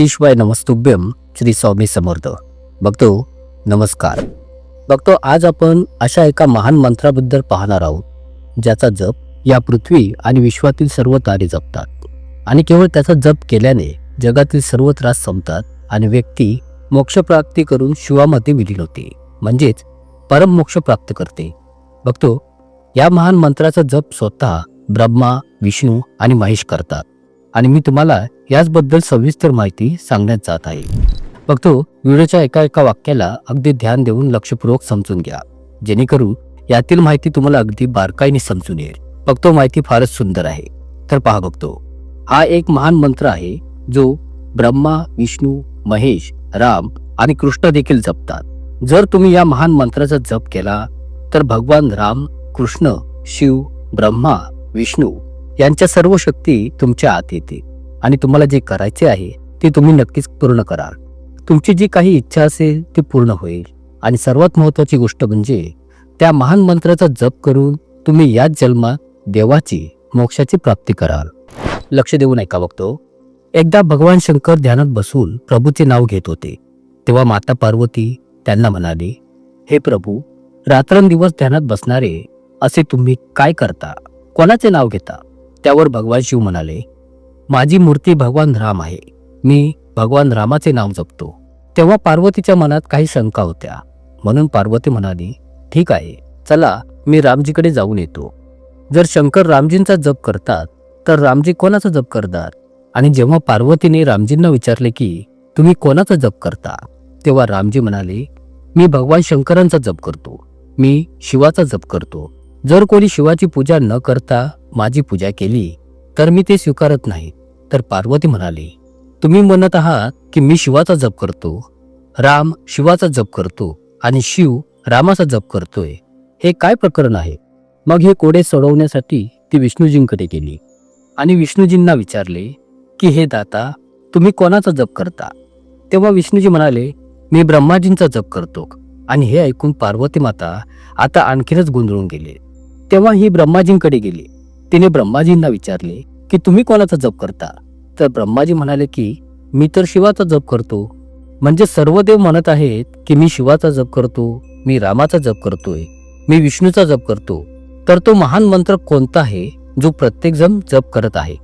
श्री शिवाय नमस्तुभ्यम श्री स्वामी समर्थ. बघतो नमस्कार. बघतो आज आपण अशा एका महान मंत्राबद्दल पाहणार आहोत ज्याचा जप या पृथ्वी आणि विश्वातील सर्व तारे जपतात. आणि केवळ त्याचा जप केल्याने जगातील सर्व त्रास संपतात आणि व्यक्ती मोक्षप्राप्ती करून शिवामध्ये विलीन होते. म्हणजेच परम मोक्ष प्राप्त करते. बघतो या महान मंत्राचा जप स्वतः ब्रह्मा विष्णू आणि महेश करतात. आणि मी तुम्हाला याचबद्दल सविस्तर माहिती सांगण्यात जात आहे. बघतो व्हिडिओच्या एका एका वाक्याला अगदी ध्यान देऊन लक्षपूर्वक समजून घ्या. जेणेकरून यातील माहिती तुम्हाला अगदी बारकाईने समजून येईल. बघतो माहिती फारच सुंदर आहे. तर पहा बघतो. हा एक महान मंत्र आहे जो ब्रह्मा विष्णू महेश राम आणि कृष्ण देखील जपतात. जर तुम्ही या महान मंत्राचा जप केला तर भगवान राम कृष्ण शिव ब्रह्मा विष्णू यांच्या सर्व शक्ती तुमच्या आत येते आणि तुम्हाला जे करायचे आहे ते तुम्ही नक्कीच पूर्ण कराल. तुमची जी काही इच्छा असेल ती पूर्ण होईल. आणि सर्वात महत्वाची गोष्ट म्हणजे त्या महान मंत्राचा जप करून तुम्ही याच जन्मात देवाची मोक्षाची प्राप्ती कराल. लक्ष देऊन ऐका बघतो एकदा भगवान शंकर ध्यानात बसून प्रभूचे नाव घेत होते. तेव्हा माता पार्वती त्यांना म्हणाली हे प्रभू रात्रंदिवस ध्यानात बसणारे असे तुम्ही काय करता? कोणाचे नाव घेता? त्यावर भगवान शिव म्हणाले माझी मूर्ती भगवान राम आहे. मी भगवान रामाचे नाव जपतो. तेव्हा पार्वतीच्या मनात काही शंका होत्या. म्हणून पार्वती म्हणाली ठीक आहे चला मी रामजीकडे जाऊन येतो. जर शंकर रामजींचा जप करतात तर रामजी कोणाचा जप करतात? आणि जेव्हा पार्वतीने रामजींना विचारले की तुम्ही कोणाचा जप करता? तेव्हा रामजी म्हणाले मी भगवान शंकरांचा जप करतो. मी शिवाचा जप करतो. जर कोणी शिवाची पूजा न करता माझी पूजा केली तर मी ते स्वीकारत नाही. तर पार्वती म्हणाली तुम्ही म्हणत आहात की मी शिवाचा जप करतो. राम शिवाचा जप करतो आणि शिव रामाचा जप करतोय. हे काय प्रकरण आहे? मग हे कोडे सोडवण्यासाठी ती विष्णूजींकडे गेली आणि विष्णूजींना विचारले की हे दाता तुम्ही कोणाचा जप करता? तेव्हा विष्णूजी म्हणाले मी ब्रह्माजींचा जप करतो. आणि हे ऐकून पार्वती माता आता आणखीनच गोंधळून गेले. तेव्हा ही ब्रह्माजींकडे गेली. तिने ब्रह्माजींना विचारले की तुम्ही कोणाचा जप करता? तर ब्रह्माजी म्हणाले की मी तर शिवाचा जप करतो. म्हणजे सर्व देव म्हणत आहेत की मी शिवाचा जप करतो मी रामाचा जप करतोय मी विष्णूचा जप करतो. तर तो महान मंत्र कोणता आहे जो प्रत्येक जण जप करत आहे?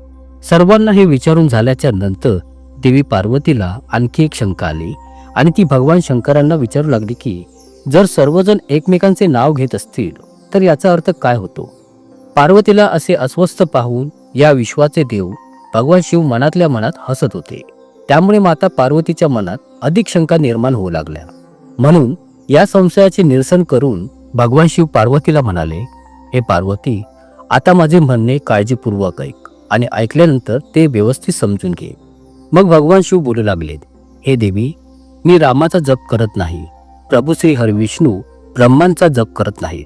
सर्वांना हे विचारून झाल्याच्यानंतर देवी पार्वतीला आणखी एक शंका आली आणि ती भगवान शंकरांना विचारू लागली की जर सर्वजण एकमेकांचे नाव घेत असतील तर याचा अर्थ काय होतो? पार्वतीला असे अस्वस्थ पाहून या विश्वाचे देव भगवान शिव मनातल्या मनात हसत होते. त्यामुळे माता पार्वतीच्या मनात अधिक शंका निर्माण होऊ लागल्या. म्हणून या संशयाचे निरसन करून भगवान शिव पार्वतीला म्हणाले हे पार्वती आता माझे म्हणणे काळजीपूर्वक ऐक आणि ऐकल्यानंतर ते व्यवस्थित समजून घे. मग भगवान शिव बोलू लागले हे देवी मी रामाचा जप करत नाही. प्रभू श्री हरविष्णू ब्रह्मांचा जप करत नाही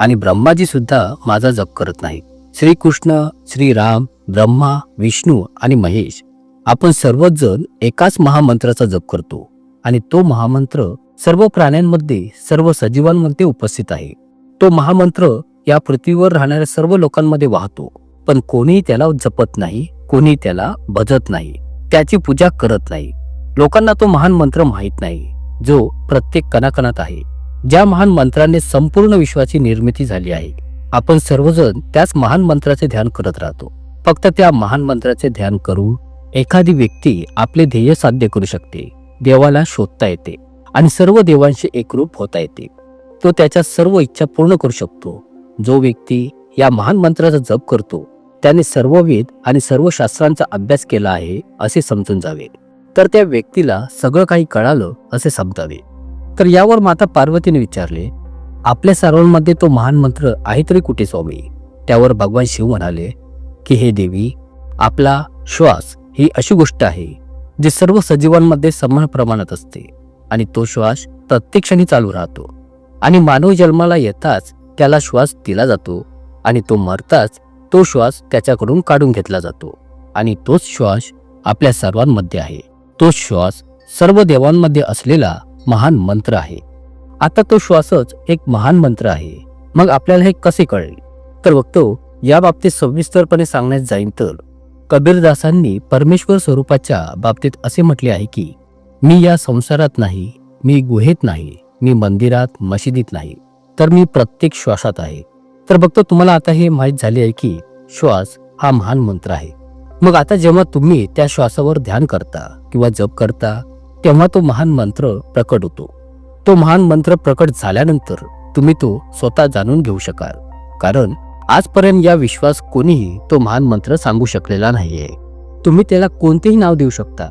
आणि ब्रह्माजी सुद्धा माझा जप करत नाही श्रीकृष्ण श्रीराम ब्रह्मा विष्णू आणि महेश. आपण सर्वच जण एकाच महामंत्राचा जप करतो आणि तो महामंत्र सर्व प्राण्यांमध्ये सर्व सजीवांमध्ये उपस्थित आहे. तो महामंत्र या पृथ्वीवर राहणाऱ्या सर्व लोकांमध्ये वाहतो. पण कोणीही त्याला जपत नाही कोणी त्याला भजत नाही त्याची पूजा करत नाही. लोकांना तो महान मंत्र माहीत नाही जो प्रत्येक कणाकणात आहे. ज्या महान मंत्राने संपूर्ण विश्वाची निर्मिती झाली आहे आपण सर्वजण त्याच महान मंत्राचे ध्यान करत राहतो. फक्त त्या महान मंत्राचे ध्यान करून एखादी व्यक्ती आपले ध्येय साध्य करू शकते देवाला शोधता येते आणि सर्व देवांशी एकरूप होता येते. तो त्याच्या सर्व इच्छा पूर्ण करू शकतो. जो व्यक्ती या महान मंत्राचा जप करतो त्याने सर्व वेद आणि सर्व शास्त्रांचा अभ्यास केला आहे असे समजून जावे. तर त्या व्यक्तीला सगळं काही कळालं असे समजावे. तर यावर माता पार्वतीने विचारले आपल्या सर्वांमध्ये तो महान मंत्र आहे तरी कुठे स्वामी? त्यावर भगवान शिव म्हणाले की हे देवी आपला श्वास ही अशी गोष्ट आहे जी सर्व सजीवांमध्ये समान प्रमाणात असते आणि तो श्वास प्रत्येक क्षणी चालू राहतो आणि मानव जन्माला येताच त्याला श्वास दिला जातो आणि तो मरताच तो श्वास त्याच्याकडून काढून घेतला जातो आणि तोच श्वास आपल्या सर्वांमध्ये आहे. तो श्वास सर्व देवांमध्ये असलेला महान मंत्र आहे. आता तो श्वासच एक महान मंत्र आहे. मग आपल्याला हे कसे कळेल? तर बघतो या बाबतीत सविस्तरपणे सांगण्यात जाईल तर कबीरदासांनी परमेश्वर स्वरूपाच्या बाबतीत असे म्हटले आहे की मी या संसारात नाही मी गुहेत नाही मी मंदिरात मशिदीत नाही तर मी प्रत्येक श्वासात आहे. तर बघतो तुम्हाला आता हे माहीत झाले आहे की श्वास हा महान मंत्र आहे. मग आता जेव्हा तुम्ही त्या श्वासावर ध्यान करता किंवा जप करता तेव्हा तो महान मंत्र प्रकट होतो. तो महान मंत्र प्रकट झाल्यानंतर तुम्ही तो स्वतः जाणून घेऊ शकाल. कारण आजपर्यंत या विश्वास कोणीही तो महान मंत्र सांगू शकलेला नाहीये. तुम्ही त्याला कोणतेही नाव देऊ शकता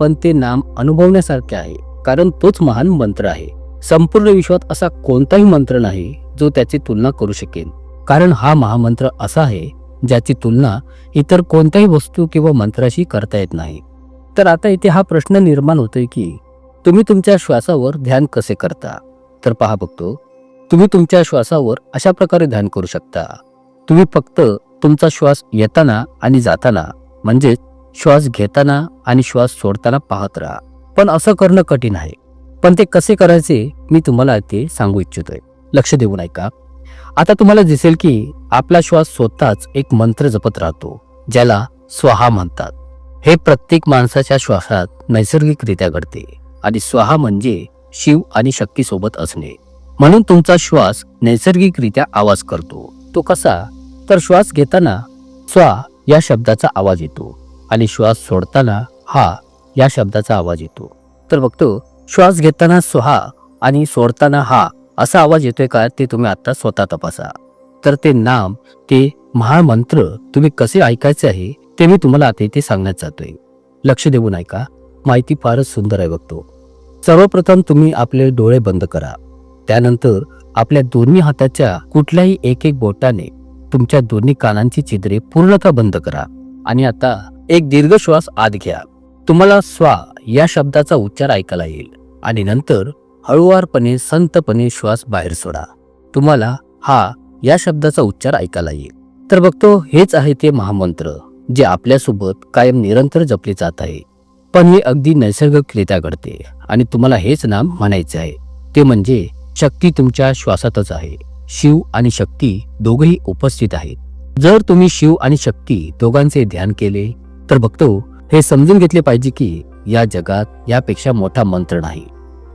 पण ते नाम अनुभवण्यासारखे आहे कारण तोच महान मंत्र आहे. संपूर्ण विश्वात असा कोणताही मंत्र नाही जो त्याची तुलना करू शकेल कारण हा महामंत्र असा आहे ज्याची तुलना इतर कोणत्याही वस्तू किंवा मंत्राशी करता येत नाही. तर आता इथे हा प्रश्न निर्माण होतोय की तुम्ही तुमच्या श्वासावर ध्यान कसे करता? तर पहा बघतो तुम्ही तुमच्या श्वासावर अशा प्रकारे ध्यान करू शकता. तुम्ही फक्त तुमचा श्वास येताना आणि जाताना म्हणजेच श्वास घेताना आणि श्वास सोडताना पाहत राहा. पण असं करणं कठीण आहे. पण ते कसे करायचे मी तुम्हाला ते सांगू इच्छितोय. लक्ष देऊन ऐका. आता तुम्हाला दिसेल की आपला श्वास स्वतःच एक मंत्र जपत राहतो ज्याला स्वाहा म्हणतात. हे प्रत्येक माणसाच्या श्वासात नैसर्गिकरित्या घडते. आणि स्वाहा म्हणजे शिव आणि शक्ती सोबत असणे. म्हणून तुमचा श्वास नैसर्गिकरित्या आवाज करतो. तो कसा? तर श्वास घेताना स्वा या शब्दाचा आवाज येतो आणि श्वास सोडताना हा या शब्दाचा आवाज येतो. तर बघतो श्वास घेताना स्वाहा आणि सोडताना हा असा आवाज येतोय का ते तुम्ही आता स्वतः तपासा. तर ते नाम ते महामंत्र तुम्ही कसे ऐकायचे आहे ते मी तुम्हाला आता इथे सांगण्यात जातोय. लक्ष देऊन ऐका. माहिती फारच सुंदर आहे बघतो सर्वप्रथम तुम्ही आपले डोळे बंद करा. त्यानंतर आपल्या दोन्ही हाताच्या कुठल्याही एक एक बोटाने तुमच्या दोन्ही कानांची छिद्रे पूर्णतः बंद करा. आणि आता एक दीर्घ श्वास आत घ्या. तुम्हाला स्वा या शब्दाचा उच्चार ऐकायला येईल. आणि नंतर हळुवारपणे संतपणे श्वास बाहेर सोडा. तुम्हाला हा या शब्दाचा उच्चार ऐकायला येईल. तर बघतो हेच आहे ते महामंत्र जे आपल्यासोबत कायम निरंतर जपले जात आहे. पण हे अगदी नैसर्गिकरित्या घडते आणि तुम्हाला हेच नाम म्हणायचे आहे. ते म्हणजे शक्ती तुमच्या श्वासातच आहे. शिव आणि शक्ती दोघेही उपस्थित आहेत. जर तुम्ही शिव आणि शक्ती दोघांचे ध्यान केले तर बघतो हे समजून घेतले पाहिजे की या जगात यापेक्षा मोठा मंत्र नाही.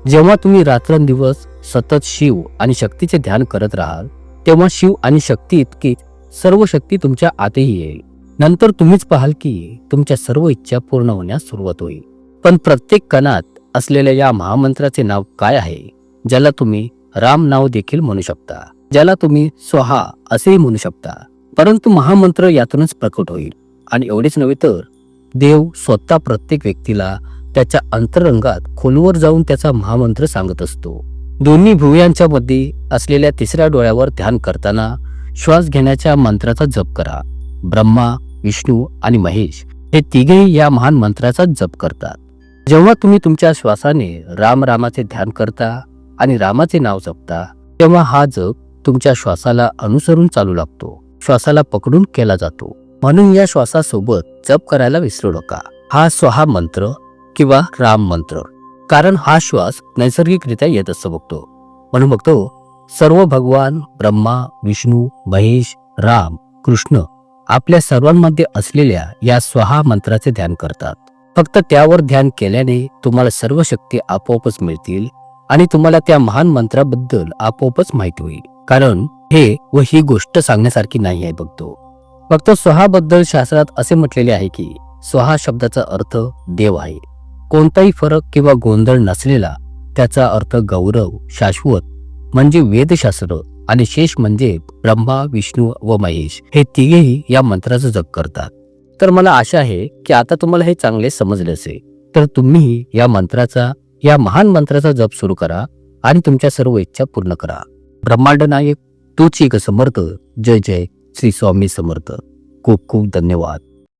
जेव्हा तुम्ही रात्रंदिवस सतत शिव आणि शक्तीचे ध्यान करत राहाल तेव्हा शिव आणि शक्ती इतकी सर्व शक्ती तुमच्या आतही येईल. नंतर तुम्हीच पाहाल की तुमच्या सर्व इच्छा पूर्ण होण्यास सुरुवात होईल. पण प्रत्येक कणात असलेल्या या महामंत्राचे नाव काय आहे ज्याला तुम्ही राम नाव देखील म्हणू शकता ज्याला तुम्ही स्वहा असेही म्हणू शकता. परंतु महामंत्र यातूनच प्रकट होईल. आणि एवढेच नव्हे तर देव स्वतः प्रत्येक व्यक्तीला त्याच्या अंतरंगात खोलवर जाऊन त्याचा महामंत्र सांगत असतो. दोन्ही भुवयांच्या मध्ये असलेल्या तिसऱ्या डोळ्यावर ध्यान करताना श्वास घेण्याच्या मंत्राचा जप करा. ब्रह्मा विष्णू आणि महेश हे तिघेही या महान मंत्राचा जप करतात. जेव्हा तुम्ही तुमच्या श्वासाने राम रामाचे ध्यान करता आणि रामाचे नाव जपता तेव्हा हा जप तुमच्या श्वासाला अनुसरून चालू लागतो. श्वासाला पकडून केला जातो. म्हणून या श्वासासोबत जप करायला विसरू नका. हा स्वहा मंत्र किंवा राम मंत्र. कारण हा श्वास नैसर्गिकरित्या येत असतो बघतो. म्हणून बघतो सर्व भगवान ब्रह्मा विष्णू महेश राम कृष्ण आपल्या सर्वांमध्ये असलेल्या या स्वहा मंत्राचे ध्यान करतात. फक्त त्यावर ध्यान केल्याने तुम्हाला सर्व शक्ती आपोआपच मिळतील आणि तुम्हाला त्या महान मंत्राबद्दल आपोआपच माहिती होईल. कारण हे व ही गोष्ट सांगण्यासारखी नाही आहे बघतो फक्त स्वहाबद्दल शास्त्रात असे म्हटलेले आहे की स्वहा शब्दाचा अर्थ देव आहे. कोणताही फरक किंवा गोंधळ नसलेला त्याचा अर्थ गौरव शाश्वत म्हणजे वेदशास्त्र आणि शेष म्हणजे ब्रह्मा विष्णू व महेश. हे तिघेही या मंत्राचं जप करतात. तर मला आशा आहे की आता तुम्हाला हे चांगले समजले असेल. तर तुम्ही या मंत्राचा या महान मंत्राचा जप सुरू करा आणि तुमच्या सर्व इच्छा पूर्ण करा. ब्रह्मांड नायक तूच एक समर्थ. जय जय श्री स्वामी समर्थ. खूप खूप धन्यवाद.